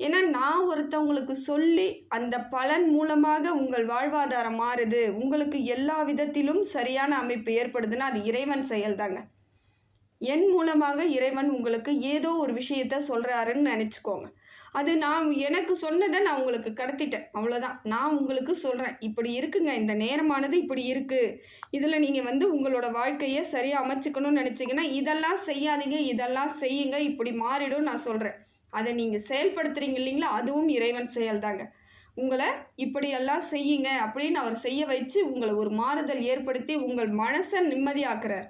ஏன்னா நான் ஒருத்தவங்களுக்கு சொல்லி அந்த பலன் மூலமாக உங்கள் வாழ்வாதாரம் மாறுது. உங்களுக்கு எல்லா விதத்திலும் சரியான அமைப்பு ஏற்படுதுன்னா அது இறைவன் செயல்தாங்க. என் மூலமாக இறைவன் உங்களுக்கு ஏதோ ஒரு விஷயத்த சொல்கிறாருன்னு நினச்சிக்கோங்க. அது நான் எனக்கு சொன்னதை நான் உங்களுக்கு கடத்திட்டேன். அவ்வளோதான் நான் உங்களுக்கு சொல்கிறேன் இப்படி இருக்குங்க. இந்த நேரமானது இப்படி இருக்குது இதில் நீங்கள் வந்து உங்களோட வாழ்க்கையை சரியாக அமைச்சுக்கணும்னு நினச்சிங்கன்னா இதெல்லாம் செய்யாதீங்க இதெல்லாம் செய்யுங்க இப்படி மாறிடும் நான் சொல்கிறேன் அதை நீங்கள் செயல்படுத்துறீங்க இல்லைங்களா? அதுவும் இறைவன் செயல்தாங்க. உங்களை இப்படியெல்லாம் செய்யுங்க அப்படின்னு அவர் செய்ய வச்சு உங்களை ஒரு மாறுதல் ஏற்படுத்தி உங்கள் மனசை நிம்மதியாக்குறார்.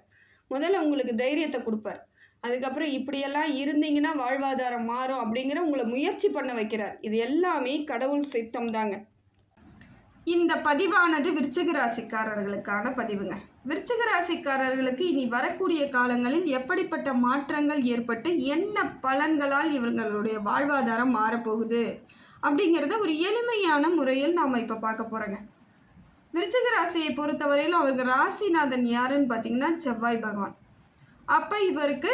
முதல்ல உங்களுக்கு தைரியத்தை கொடுப்பார். அதுக்கப்புறம் இப்படியெல்லாம் இருந்தீங்கன்னா வாழ்வாதாரம் மாறும் அப்படிங்கிற உங்களை முயற்சி பண்ண வைக்கிறார். இது எல்லாமே கடவுள் சித்தம் தாங்க இந்த பதிவானது விருச்சிக ராசிக்காரர்களுக்கான பதிவுங்க. விருச்சிக ராசிக்காரர்களுக்கு இனி வரக்கூடிய காலங்களில் எப்படிப்பட்ட மாற்றங்கள் ஏற்பட்டு என்ன பலன்களால் இவர்களுடைய வாழ்வாதாரம் மாறப்போகுது அப்படிங்கிறத ஒரு எளிமையான முறையில் நாம் இப்போ பார்க்க போகிறோங்க விருச்சிக ராசியை பொறுத்தவரையிலும் அவருக்கு ராசிநாதன் யாருன்னு பார்த்தீங்கன்னா செவ்வாய் பகவான். அப்போ இவருக்கு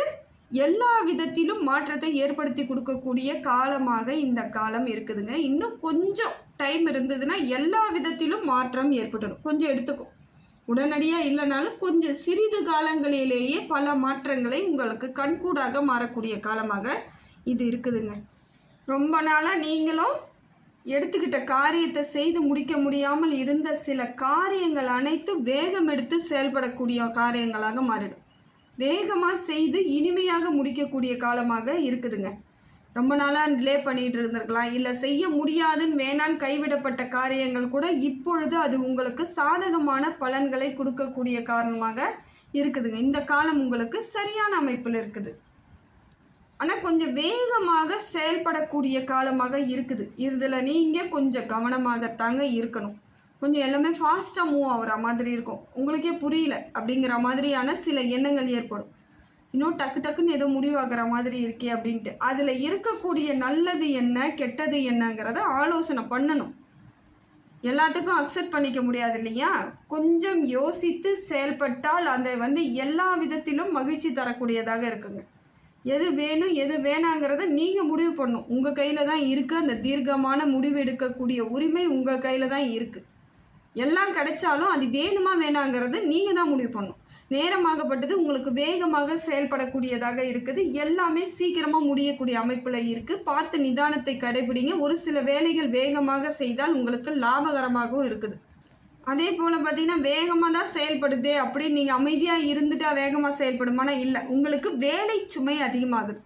எல்லா விதத்திலும் மாற்றத்தை ஏற்படுத்தி கொடுக்கக்கூடிய காலமாக இந்த காலம் இருக்குதுங்க. இன்னும் கொஞ்சம் டைம் இருந்ததுன்னா எல்லா விதத்திலும் மாற்றம் ஏற்பட்டுடும். கொஞ்சம் எடுத்துக்கும் உடனடியாக இல்லைனாலும் கொஞ்சம் சிறிது காலங்களிலேயே பல மாற்றங்களை உங்களுக்கு கண்கூடாக மாறக்கூடிய காலமாக இது இருக்குதுங்க. ரொம்ப நாளாக நீங்களும் எடுத்துக்கிட்ட காரியத்தை செய்து முடிக்க முடியாமல் இருந்த சில காரியங்கள் அனைத்தும் வேகம் எடுத்து செயல்படக்கூடிய காரியங்களாக மாறிடும். வேகமாக செய்து இனிமையாக முடிக்கக்கூடிய காலமாக இருக்குதுங்க. ரொம்ப நாளாக டிலே பண்ணிகிட்டு இருந்திருக்கலாம். இல்லை செய்ய முடியாதுன்னு வேணான்னு கைவிடப்பட்ட காரியங்கள் கூட இப்பொழுது அது உங்களுக்கு சாதகமான பலன்களை கொடுக்கக்கூடிய காரணமாக இருக்குதுங்க. இந்த காலம் உங்களுக்கு சரியான அமைப்பில் இருக்குது. ஆனால் கொஞ்சம் வேகமாக செயல்படக்கூடிய காலமாக இருக்குது. இதில் நீங்கள் கொஞ்சம் கவனமாகத்தாங்க இருக்கணும். கொஞ்சம் எல்லாமே ஃபாஸ்ட்டாக மூவ் ஆகிற மாதிரி இருக்கும். உங்களுக்கே புரியல அப்படிங்கிற மாதிரியான சில எண்ணங்கள் ஏற்படும். இன்னும் டக்கு டக்குன்னு ஏதோ முடிவாகிற மாதிரி இருக்கே அப்படின்ட்டு. அதில் இருக்கக்கூடிய நல்லது என்ன கெட்டது என்னங்கிறத ஆலோசனை பண்ணணும். எல்லாத்துக்கும் அக்செப்ட் பண்ணிக்க முடியாது இல்லையா? கொஞ்சம் யோசித்து செயல்பட்டால் அந்த வந்து எல்லா விதத்திலும் மகிழ்ச்சி தரக்கூடியதாக இருக்குங்க. எது வேணும் எது வேணாங்கிறத நீங்கள் முடிவு பண்ணணும். உங்கள் கையில் தான் இருக்குது அந்த தீர்க்கமான முடிவு எடுக்கக்கூடிய உரிமை உங்கள் கையில் தான் இருக்குது எல்லாம் கிடைச்சாலும் அது வேணுமா வேணாங்கிறது நீங்கள் தான் முடிவு பண்ணணும். நேரமாகப்பட்டது உங்களுக்கு வேகமாக செயல்படக்கூடியதாக இருக்குது. எல்லாமே சீக்கிரமாக முடியக்கூடிய அமைப்பில் இருக்குது பார்த்து நிதானத்தை கடைபிடிங்க. ஒரு சில வேலைகள் வேகமாக செய்தால் உங்களுக்கு லாபகரமாகவும் இருக்குது. அதே போல் பார்த்தீங்கன்னா வேகமாக தான் செயல்படுதே அப்படின்னு நீங்கள் அமைதியாக இருந்துட்டா வேகமாக செயல்படுமானா இல்லை. உங்களுக்கு வேலை சுமை அதிகமாகுது.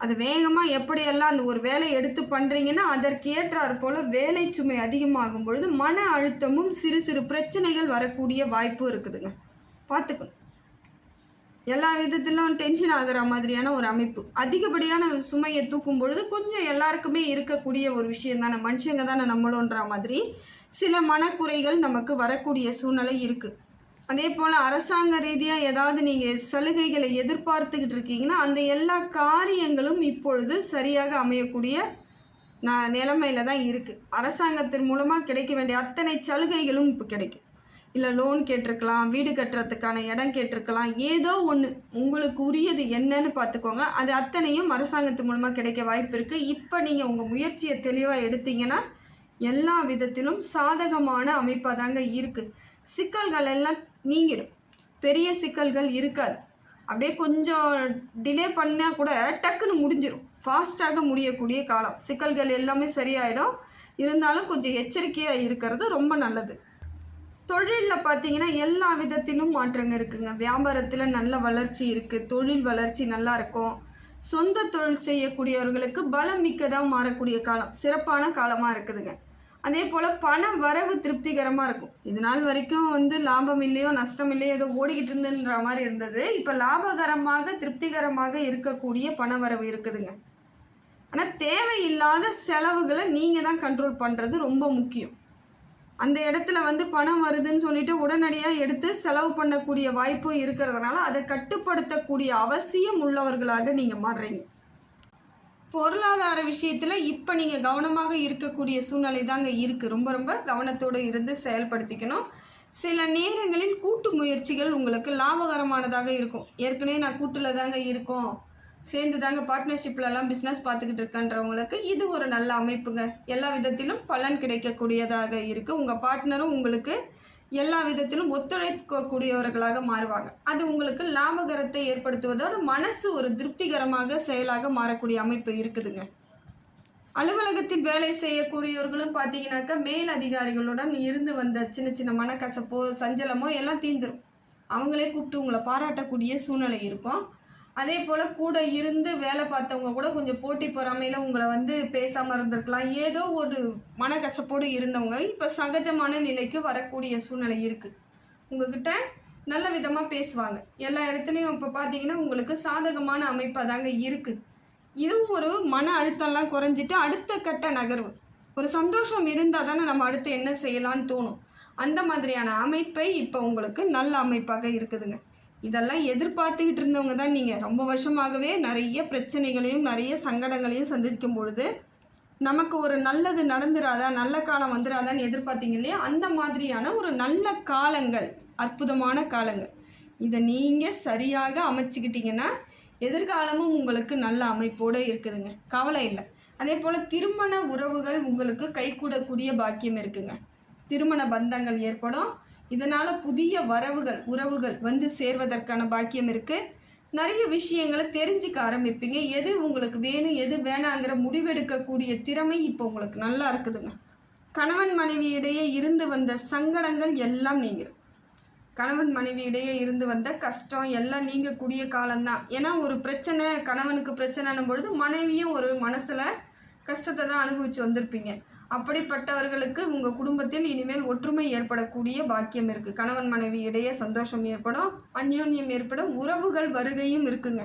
அது வேகமாக எப்படியெல்லாம் அந்த ஒரு வேலையை எடுத்து பண்ணுறீங்கன்னா அதற்கேற்றாற் போல் வேலை சுமை அதிகமாகும் பொழுது மன அழுத்தமும் சிறு சிறு பிரச்சனைகள் வரக்கூடிய வாய்ப்பும் இருக்குதுங்க. பார்த்துக்கணும். எல்லா விதத்திலும் டென்ஷன் ஆகிற மாதிரியான ஒரு அமைப்பு. அதிகப்படியான சுமையை தூக்கும் பொழுது கொஞ்சம் எல்லாருக்குமே இருக்கக்கூடிய ஒரு விஷயம் தானே மனுஷங்க தானே நம்மளோன்ற மாதிரி சில மனக்குறைகள் நமக்கு வரக்கூடிய சூழ்நிலை இருக்குது அதே போல் அரசாங்க ரீதியாக ஏதாவது நீங்கள் சலுகைகளை எதிர்பார்த்துக்கிட்டு இருக்கீங்கன்னா அந்த எல்லா காரியங்களும் இப்பொழுது சரியாக அமையக்கூடிய நான் நிலைமையில தான் இருக்குது அரசாங்கத்தின் மூலமாக கிடைக்க வேண்டிய அத்தனை சலுகைகளும் இப்போ கிடைக்கும். இல்லை லோன் கேட்டிருக்கலாம் வீடு கட்டுறதுக்கான இடம் கேட்டிருக்கலாம் ஏதோ ஒன்று உங்களுக்கு உரியது என்னன்னு பார்த்துக்கோங்க. அது அத்தனையும் அரசாங்கத்து மூலமாக கிடைக்க வாய்ப்பு இருக்குது இப்போ நீங்கள் உங்கள் முயற்சியை தெளிவாக எடுத்தீங்கன்னா எல்லா விதத்திலும் சாதகமான அமைப்பாக தாங்க இருக்குது சிக்கல்கள் எல்லாம் நீங்கிடும். பெரிய சிக்கல்கள் இருக்காது. அப்படியே கொஞ்சம் டிலே பண்ணால் கூட டக்குன்னு முடிஞ்சிடும் ஃபாஸ்ட்டாக முடியக்கூடிய காலம். சிக்கல்கள் எல்லாமே சரியாயிடும். இருந்தாலும் கொஞ்சம் எச்சரிக்கையாக இருக்கிறது ரொம்ப நல்லது. தொழிலில் பார்த்தீங்கன்னா எல்லா விதத்திலும் மாற்றங்கள் இருக்குங்க. வியாபாரத்தில் நல்ல வளர்ச்சி இருக்குது தொழில் வளர்ச்சி நல்லா இருக்கும். சொந்த தொழில் செய்யக்கூடியவர்களுக்கு பலம் மிக்கதாக மாறக்கூடிய காலம் சிறப்பான காலமாக இருக்குதுங்க. அதே போல் பண வரவு திருப்திகரமாக இருக்கும். இது நாள் வரைக்கும் வந்து லாபம் இல்லையோ நஷ்டம் இல்லையோ ஏதோ ஓடிக்கிட்டு இருந்துன்ற மாதிரி இருந்தது. இப்போ லாபகரமாக திருப்திகரமாக இருக்கக்கூடிய பண வரவு இருக்குதுங்க. ஆனால் தேவையில்லாத செலவுகளை நீங்கள் தான் கண்ட்ரோல் பண்ணுறது ரொம்ப முக்கியம். அந்த இடத்துல வந்து பணம் வருதுன்னு சொல்லிட்டு உடனடியாக எடுத்து செலவு பண்ணக்கூடிய வாய்ப்பும் இருக்கிறதுனால அதை கட்டுப்படுத்தக்கூடிய அவசியம் உள்ளவர்களாக நீங்கள் மாறுறீங்க. பொருளாதார விஷயத்தில் இப்போ நீங்கள் கவனமாக இருக்கக்கூடிய சூழ்நிலை தாங்க இருக்குது ரொம்ப ரொம்ப கவனத்தோடு இருந்து செயல்படுத்திக்கணும். சில நேரங்களில் கூட்டு முயற்சிகள் உங்களுக்கு லாபகரமானதாக இருக்கும். ஏற்கனவே நான் கூட்டில் தாங்க இருக்கோம். சேர்ந்து தாங்க பார்ட்னர்ஷிப்லலாம் பிஸ்னஸ் பார்த்துக்கிட்டு இருக்கன்றவங்களுக்கு இது ஒரு நல்ல அமைப்புங்க. எல்லா விதத்திலும் பலன் கிடைக்கக்கூடியதாக இருக்குது உங்கள் பார்ட்னரும் உங்களுக்கு எல்லா விதத்திலும் ஒத்துழைக்கக்கூடியவர்களாக மாறுவாங்க. அது உங்களுக்கு லாபகரத்தை ஏற்படுத்துவதோடு மனசு ஒரு திருப்திகரமாக செயலாக மாறக்கூடிய அமைப்பு இருக்குதுங்க. அலுவலகத்தில் வேலை செய்யக்கூடியவர்களும் பார்த்தீங்கன்னாக்கா மேல் அதிகாரிகளுடன் இருந்து வந்த சின்ன சின்ன மனக்கசப்போ சஞ்சலமோ எல்லாம் தீந்துடும் அவங்களே கூப்பிட்டு உங்களை பாராட்டக்கூடிய சூழ்நிலை இருக்கும். அதே போல் கூட இருந்து வேலை பார்த்தவங்க கூட கொஞ்சம் போட்டி பொறாமையில் உங்களை வந்து பேசாமல் இருந்திருக்கலாம். ஏதோ ஒரு மனக்கசப்போடு இருந்தவங்க இப்போ சகஜமான நிலைக்கு வரக்கூடிய சூழ்நிலை இருக்குது உங்ககிட்ட நல்ல விதமாக பேசுவாங்க. எல்லா இடத்துலையும் இப்போ பார்த்தீங்கன்னா உங்களுக்கு சாதகமான அமைப்பாக தாங்க இருக்குது இதுவும் ஒரு மன அழுத்தம்லாம் குறைஞ்சிட்டு அடுத்த கட்ட நகர்வு. ஒரு சந்தோஷம் இருந்தால் தானே நம்ம அடுத்து என்ன செய்யலான்னு தோணும். அந்த மாதிரியான அமைப்பை இப்போ உங்களுக்கு நல்ல அமைப்பாக இருக்குதுங்க. இதெல்லாம் எதிர்பார்த்துக்கிட்டு இருந்தவங்க தான் நீங்கள் ரொம்ப வருஷமாகவே நிறைய பிரச்சனைகளையும் நிறைய சங்கடங்களையும் சந்திக்கும் பொழுது நமக்கு ஒரு நல்லது நடந்துராதா நல்ல காலம் வந்துடாதான்னு எதிர்பார்த்தீங்க இல்லையா? அந்த மாதிரியான ஒரு நல்ல காலங்கள் அற்புதமான காலங்கள். இதை நீங்கள் சரியாக அமைச்சிக்கிட்டிங்கன்னா எதிர்காலமும் உங்களுக்கு நல்ல அமைப்போடு இருக்குதுங்க. கவலை இல்லை. அதே போல் திருமண உறவுகள் உங்களுக்கு கைகூடக்கூடிய பாக்கியம் இருக்குங்க. திருமண பந்தங்கள் ஏற்படும். இதனால் புதிய வரவுகள் உறவுகள் வந்து சேர்வதற்கான பாக்கியம் இருக்குது நிறைய விஷயங்களை தெரிஞ்சுக்க ஆரம்பிப்பீங்க. எது உங்களுக்கு வேணும் எது வேணாங்கிற முடிவெடுக்கக்கூடிய திறமை இப்போ உங்களுக்கு நல்லா இருக்குதுங்க. கணவன் மனைவியிடையே இருந்து வந்த சங்கடங்கள் எல்லாம் நீங்கிடும் கணவன் மனைவியிடையே இருந்து வந்த கஷ்டம் எல்லாம் நீங்கக்கூடிய காலம்தான். ஏன்னா ஒரு பிரச்சனை கணவனுக்கு பிரச்சனைன்னும் பொழுது மனைவியும் ஒரு மனசில் கஷ்டத்தை தான் அனுபவித்து வந்திருப்பீங்க. அப்படிப்பட்டவர்களுக்கு உங்கள் குடும்பத்தில் இனிமேல் ஒற்றுமை ஏற்படக்கூடிய பாக்கியம் இருக்குது கணவன் மனைவி இடையே சந்தோஷம் ஏற்படும் அந்யோன்யம் ஏற்படும் உறவுகள் வருகையும் இருக்குங்க.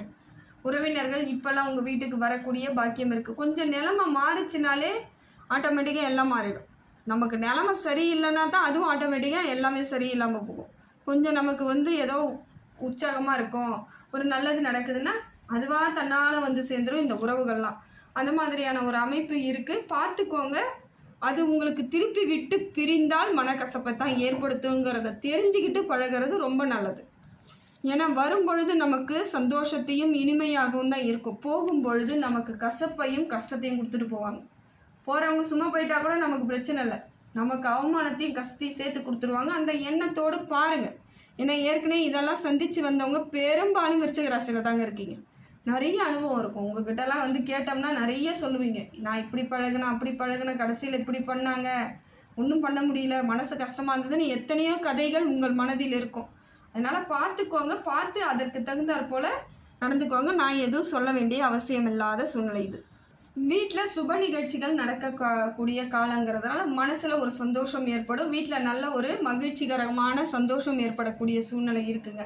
உறவினர்கள் இப்போல்லாம் உங்கள் வீட்டுக்கு வரக்கூடிய பாக்கியம் இருக்குது கொஞ்சம் நிலமை மாறிச்சினாலே ஆட்டோமேட்டிக்காக எல்லாம் மாறிடும். நமக்கு நிலமை சரியில்லைன்னா தான் அதுவும் ஆட்டோமேட்டிக்காக எல்லாமே சரியில்லாமல் போகும். கொஞ்சம் நமக்கு வந்து ஏதோ உற்சாகமாக இருக்கும் ஒரு நல்லது நடக்குதுன்னா அதுவாக தன்னால் வந்து சேர்ந்துடும் இந்த உறவுகள்லாம். அந்த மாதிரியான ஒரு அமைப்பு இருக்குது பார்த்துக்கோங்க. அது உங்களுக்கு திருப்பி விட்டு பிரிந்தால் மனக்கசப்பை தான் ஏற்படுத்துங்கிறத தெரிஞ்சுக்கிட்டு பழகிறது ரொம்ப நல்லது. ஏன்னா வரும்பொழுது நமக்கு சந்தோஷத்தையும் இனிமையாகவும் தான் இருக்கும். போகும் பொழுது நமக்கு கசப்பையும் கஷ்டத்தையும் கொடுத்துட்டு போவாங்க. போகிறவங்க சும்மா போயிட்டா கூட நமக்கு பிரச்சனை இல்லை. நமக்கு அவமானத்தையும் கஷ்டத்தையும் சேர்த்து கொடுத்துருவாங்க. அந்த எண்ணத்தோடு பாருங்கள் ஏன்னா ஏற்கனவே இதெல்லாம் சந்தித்து வந்தவங்க பெரும்பாலும் விருச்சிக ராசியில் தாங்க இருக்கீங்க. நிறைய அனுபவம் இருக்கும். உங்ககிட்டலாம் வந்து கேட்டோம்னா நிறைய சொல்லுவீங்க. நான் இப்படி பழகினேன் அப்படி பழகினேன் கடைசியில் இப்படி பண்ணாங்க. ஒன்றும் பண்ண முடியல. மனசு கஷ்டமாக இருந்ததுன்னு எத்தனையோ கதைகள் உங்கள் மனதில் இருக்கும். அதனால் பார்த்துக்கோங்க. பார்த்து அதற்கு தகுந்தாற் போல் நடந்துக்கோங்க. நான் எதுவும் சொல்ல வேண்டிய அவசியம் இல்லாத சூழ்நிலை இது. வீட்டில் சுப நிகழ்ச்சிகள் நடக்க கூடிய காலங்கிறதுனால மனசில் ஒரு சந்தோஷம் ஏற்படும். வீட்டில் நல்ல ஒரு மகிழ்ச்சிகரமான சந்தோஷம் ஏற்படக்கூடிய சூழ்நிலை இருக்குங்க.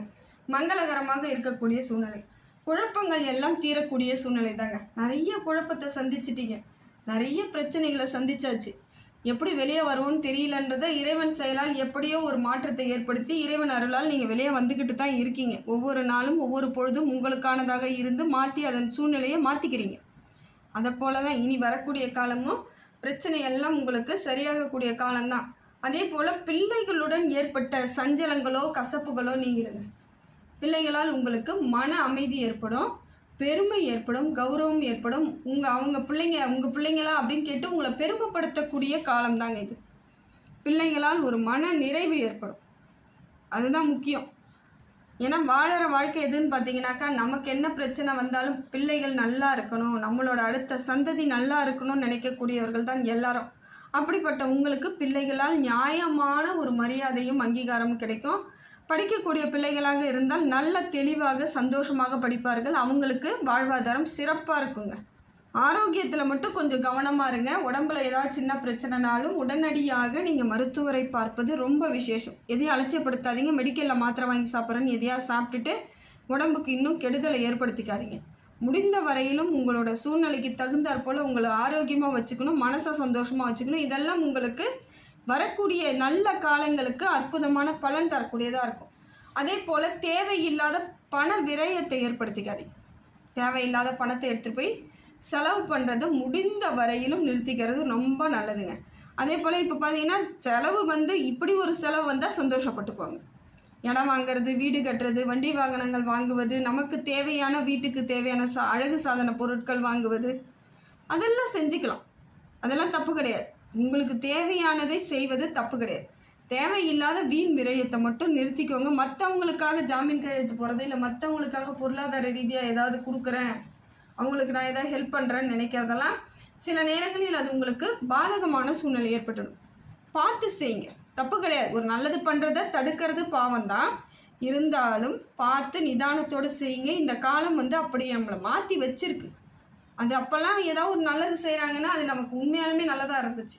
மங்களகரமாக இருக்கக்கூடிய சூழ்நிலை. குழப்பங்கள் எல்லாம் தீரக்கூடிய சூழ்நிலை தாங்க நிறைய குழப்பத்தை சந்திச்சிட்டீங்க. நிறைய பிரச்சனைகளை சந்திச்சாச்சு. எப்படி வெளியே வருவோம்னு தெரியலன்றதை இறைவன் செயலால் எப்படியோ ஒரு மாற்றத்தை ஏற்படுத்தி இறைவன் அருளால் நீங்கள் வெளியே வந்துக்கிட்டு தான் இருக்கீங்க. ஒவ்வொரு நாளும் ஒவ்வொரு பொழுதும் உங்களுக்கானதாக இருந்து மாற்றி அதன் சூழ்நிலையை மாற்றிக்கிறீங்க அதை போல தான் இனி வரக்கூடிய காலமும் பிரச்சனை எல்லாம் உங்களுக்கு சரியாகக்கூடிய காலம்தான். அதே போல் பிள்ளைகளுடன் ஏற்பட்ட சஞ்சலங்களோ கசப்புகளோ நீங்கிடுங்க. பிள்ளைகளால் உங்களுக்கு மன அமைதி ஏற்படும் பெருமை ஏற்படும் கௌரவம் ஏற்படும். உங்கள் அவங்க பிள்ளைங்க உங்கள் பிள்ளைங்களா அப்படின்னு கேட்டு உங்களை பெருமைப்படுத்தக்கூடிய காலம் தாங்க இது. பிள்ளைங்களால் ஒரு மன நிறைவு ஏற்படும். அதுதான் முக்கியம். ஏன்னா வாழற வாழ்க்கை எதுன்னு பார்த்தீங்கன்னாக்கா நமக்கு என்ன பிரச்சனை வந்தாலும் பிள்ளைகள் நல்லா இருக்கணும் நம்மளோட அடுத்த சந்ததி நல்லா இருக்கணும்னு நினைக்கக்கூடியவர்கள் தான் எல்லாரும். அப்படிப்பட்ட உங்களுக்கு பிள்ளைகளால் நியாயமான ஒரு மரியாதையும் அங்கீகாரமும் கிடைக்கும். படிக்கக்கூடிய பிள்ளைகளாக இருந்தால் நல்ல தெளிவாக சந்தோஷமாக படிப்பார்கள். அவங்களுக்கு வாழ்வாதாரம் சிறப்பாக இருக்குங்க. ஆரோக்கியத்தில் மட்டும் கொஞ்சம் கவனமாக இருங்க. உடம்புல ஏதாவது சின்ன பிரச்சனைனாலும் உடனடியாக நீங்கள் மருத்துவரை பார்ப்பது ரொம்ப விசேஷம். எதையும் அலட்சியப்படுத்தாதீங்க. மெடிக்கலில் மாத்திரை வாங்கி சாப்பிட்றேன்னு எதையாவது சாப்பிட்டுட்டு உடம்புக்கு இன்னும் கெடுதலை ஏற்படுத்திக்காதீங்க. முடிந்த வரையிலும் உங்களோட சூழ்நிலைக்கு தகுந்தாற் போல் உங்களை ஆரோக்கியமாக வச்சுக்கணும். மனசை சந்தோஷமாக வச்சுக்கணும். இதெல்லாம் உங்களுக்கு வரக்கூடிய நல்ல காலங்களுக்கு அற்புதமான பலன் தரக்கூடியதாக இருக்கும். அதே போல் தேவையில்லாத பண விரயத்தை ஏற்படுத்திக்காதீங்க தேவையில்லாத பணத்தை எடுத்துகிட்டு போய் செலவு பண்ணுறதை முடிந்த வரையிலும் நிறுத்திக்கிறது ரொம்ப நல்லதுங்க. அதே போல் இப்போ பார்த்தீங்கன்னா செலவு வந்து இப்படி ஒரு செலவு வந்தால் சந்தோஷப்பட்டுக்குவாங்க. இடம் வாங்குறது வீடு கட்டுறது வண்டி வாகனங்கள் வாங்குவது நமக்கு தேவையான வீட்டுக்கு தேவையான சா அழகு சாதன பொருட்கள் வாங்குவது அதெல்லாம் செஞ்சுக்கலாம். அதெல்லாம் தப்பு கிடையாது. உங்களுக்கு தேவையானதை செய்வது தப்பு கிடையாது. தேவையில்லாத வீண் விரயத்தை மட்டும் நிறுத்திக்கோங்க. மற்றவங்களுக்காக ஜாமீன் கையெழுத்து போகிறது இல்லை மற்றவங்களுக்காக பொருளாதார ரீதியாக ஏதாவது கொடுக்குறேன் அவங்களுக்கு நான் ஏதாவது ஹெல்ப் பண்ணுறேன்னு நினைக்கிறதெல்லாம் சில நேரங்களில் அது உங்களுக்கு பாதகமான சூழ்நிலை ஏற்பட்டுடும். பார்த்து செய்யுங்க. தப்பு கிடையாது. ஒரு நல்லது பண்ணுறத தடுக்கிறது பாவம் தான் இருந்தாலும் பார்த்து நிதானத்தோடு செய்யுங்க. இந்த காலம் வந்து அப்படி நம்மளை மாற்றி வச்சிருக்கு. அது அப்போல்லாம் ஏதாவது ஒரு நல்லது செய்கிறாங்கன்னா அது நமக்கு உண்மையாலுமே நல்லதாக இருந்துச்சு.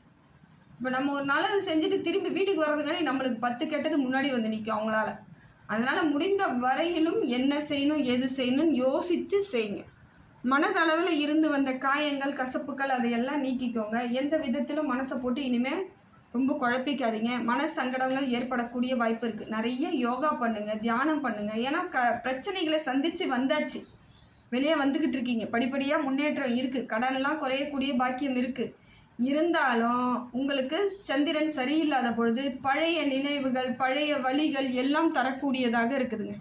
இப்போ நம்ம ஒரு நல்லது செஞ்சுட்டு திரும்பி வீட்டுக்கு வர்றதுக்காண்டி நம்மளுக்கு பத்து கெட்டது முன்னாடி வந்து நிற்கும் அவங்களால. அதனால் முடிந்த வரையிலும் என்ன செய்யணும் எது செய்யணும்னு யோசித்து செய்யுங்க. மனதளவில் இருந்து வந்த காயங்கள் கசப்புகள் அதையெல்லாம் நீக்கிக்கோங்க. எந்த விதத்திலும் மனசை போட்டு இனிமேல் ரொம்ப குழப்பிக்காதீங்க. மன சங்கடங்கள் ஏற்படக்கூடிய வாய்ப்பு இருக்குது நிறைய யோகா பண்ணுங்கள் தியானம் பண்ணுங்கள் ஏன்னா க பிரச்சனைகளை சந்தித்து வந்தாச்சு. வெளியே வந்துக்கிட்டு இருக்கீங்க. படிப்படியாக முன்னேற்றம் இருக்குது கடன்லாம் குறையக்கூடிய பாக்கியம் இருக்குது இருந்தாலும் உங்களுக்கு சந்திரன் சரியில்லாத பொழுது பழைய நினைவுகள் பழைய வழிகள் எல்லாம் தரக்கூடியதாக இருக்குதுங்க.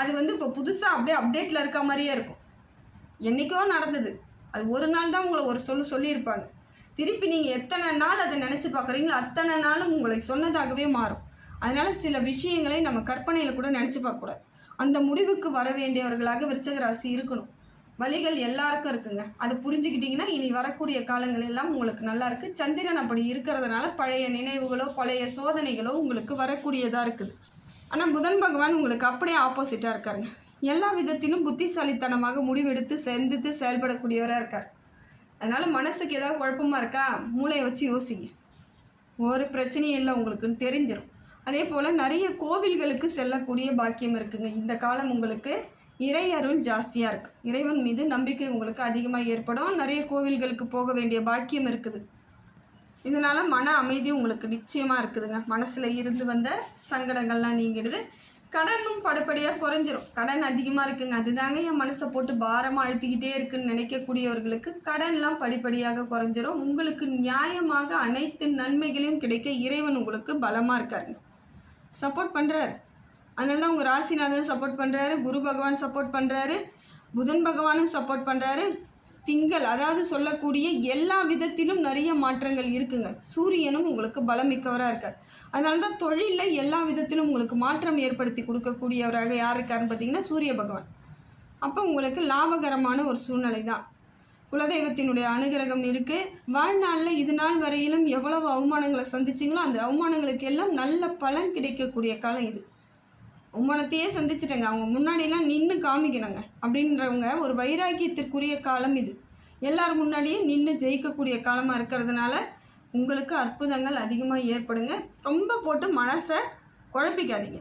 அது வந்து இப்போ புதுசாக அப்படியே அப்டேட்டில் இருக்க மாதிரியே இருக்கும். என்றைக்கோ நடந்தது. அது ஒரு நாள் தான் உங்களை ஒரு சொல்லு சொல்லியிருப்பாங்க. திருப்பி நீங்கள் எத்தனை நாள் அதை நினச்சி பார்க்குறீங்களோ அத்தனை நாளும் உங்களை சொன்னதாகவே மாறும். அதனால் சில விஷயங்களை நம்ம கற்பனையில் கூட நினச்சி பார்க்கக்கூடாது. அந்த முடிவுக்கு வர வேண்டியவர்களாக விருச்சக ராசி இருக்கணும். வழிகள் எல்லாருக்கும் இருக்குங்க. அது புரிஞ்சுக்கிட்டிங்கன்னா இனி வரக்கூடிய காலங்கள் எல்லாம் உங்களுக்கு நல்லா இருக்குது சந்திரன் அப்படி இருக்கிறதுனால பழைய நினைவுகளோ பழைய சோதனைகளோ உங்களுக்கு வரக்கூடியதாக இருக்குது. ஆனால் புதன் பகவான் உங்களுக்கு அப்படியே ஆப்போசிட்டாக இருக்காருங்க. எல்லா விதத்திலும் புத்திசாலித்தனமாக முடிவெடுத்து சிந்தித்து செயல்படக்கூடியவராக இருக்கார். அதனால் மனசுக்கு ஏதாவது குழப்பமாக இருக்கா? மூளையை வச்சு யோசிங்க. ஒரு பிரச்சனையும் இல்லை உங்களுக்குன்னு தெரிஞ்சிடும் அதே போல் நிறைய கோவில்களுக்கு செல்லக்கூடிய பாக்கியம் இருக்குங்க. இந்த காலம் உங்களுக்கு இறை அருள் ஜாஸ்தியாக இருக்குது இறைவன் மீது நம்பிக்கை உங்களுக்கு அதிகமாக ஏற்படும். நிறைய கோவில்களுக்கு போக வேண்டிய பாக்கியம் இருக்குது. இதனால் மன அமைதி உங்களுக்கு நிச்சயமாக இருக்குதுங்க. மனசில் இருந்து வந்த சங்கடங்கள்லாம் நீங்கிடுது. கடனும் படப்படியாக குறைஞ்சிரும். கடன் அதிகமாக இருக்குங்க. அதுதாங்க என் மனசை போட்டு பாரமாக அழுத்திக்கிட்டே இருக்குன்னு நினைக்கக்கூடியவர்களுக்கு கடன்லாம் படிப்படியாக குறைஞ்சிரும். உங்களுக்கு நியாயமாக அனைத்து நன்மைகளையும் கிடைக்க இறைவன் உங்களுக்கு பலமாக இருக்காருங்க. சப்போர்ட் பண்ணுறாரு அதனால தான் உங்கள் ராசிநாதன் சப்போர்ட் பண்ணுறாரு குரு பகவான் சப்போர்ட் பண்ணுறாரு புதன் பகவானும் சப்போர்ட் பண்ணுறாரு திங்கள் அதாவது சொல்லக்கூடிய எல்லா விதத்திலும் நிறைய மாற்றங்கள் இருக்குங்க. சூரியனும் உங்களுக்கு பலமிக்கவராக இருக்கார். அதனால தான் தொழிலில் எல்லா விதத்திலும் உங்களுக்கு மாற்றம் ஏற்படுத்தி கொடுக்கக்கூடியவராக யார் இருக்காருன்னு பார்த்தீங்கன்னா சூரிய பகவான். அப்போ உங்களுக்கு லாபகரமான ஒரு சூழ்நிலை தான் குலதெய்வத்தினுடைய அனுகிரகம் இருக்குது வாழ்நாளில் இது நாள் வரையிலும் எவ்வளவு அவமானங்களை சந்திச்சிங்களோ அந்த அவமானங்களுக்கு எல்லாம் நல்ல பலன் கிடைக்கக்கூடிய காலம் இது. அவமானத்தையே சந்திச்சிட்டேங்க. அவங்க முன்னாடியெல்லாம் நின்று காமிக்கணுங்க. அப்படின்றவங்க ஒரு வைராக்கியத்திற்குரிய காலம் இது. எல்லார் முன்னாடியும் நின்று ஜெயிக்கக்கூடிய காலமாக இருக்கிறதுனால உங்களுக்கு அற்புதங்கள் அதிகமாக ஏற்படுங்க. ரொம்ப போட்டு மனசை குழப்பிக்காதீங்க.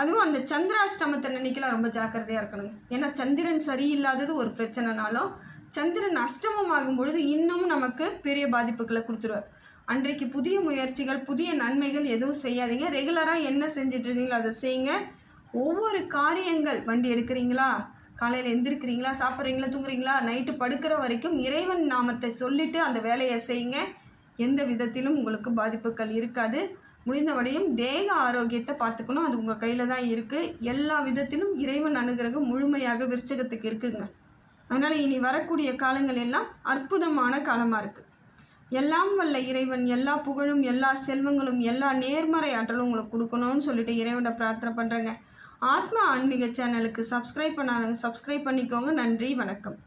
அதுவும் அந்த சந்திராஷ்டமத்தை நினைக்கலாம். ரொம்ப ஜாக்கிரதையாக இருக்கணுங்க. ஏன்னா சந்திரன் சரியில்லாதது ஒரு பிரச்சனைனாலும் சந்திரன் அஷ்டமம் ஆகும் பொழுது இன்னும் நமக்கு பெரிய பாதிப்புகளை கொடுத்துருவார். அன்றைக்கு புதிய முயற்சிகள் புதிய நன்மைகள் எதுவும் செய்யாதீங்க. ரெகுலராக என்ன செஞ்சுட்டு இருந்தீங்களோ அதை செய்யுங்க. ஒவ்வொரு காரியங்கள் வண்டி எடுக்கிறீங்களா? காலையில் எந்திருக்கிறீங்களா? சாப்பிட்றீங்களா? தூங்குறீங்களா? நைட்டு படுக்கிற வரைக்கும் இறைவன் நாமத்தை சொல்லிட்டு அந்த வேலையை செய்யுங்க. எந்த விதத்திலும் உங்களுக்கு பாதிப்புகள் இருக்காது. முடிந்தவரையும் தேக ஆரோக்கியத்தை பார்த்துக்கணும். அது உங்கள் கையில் தான் இருக்குது எல்லா விதத்திலும் இறைவன் அனுகிரகம் முழுமையாக விருச்சகத்துக்கு இருக்குதுங்க அதனால் இனி வரக்கூடிய காலங்கள் எல்லாம் அற்புதமான காலமாக இருக்குது எல்லாம் வல்ல இறைவன் எல்லா புகழும் எல்லா செல்வங்களும் எல்லா நேர்மறை ஆற்றலும் உங்களுக்கு கொடுக்கணும்னு சொல்லிட்டு இறைவனை பிரார்த்தனை பண்ணுறேங்க ஆத்மா ஆன்மீக சேனலுக்கு சப்ஸ்கிரைப் பண்ணாதவங்க சப்ஸ்கிரைப் பண்ணிக்கோங்க. நன்றி வணக்கம்.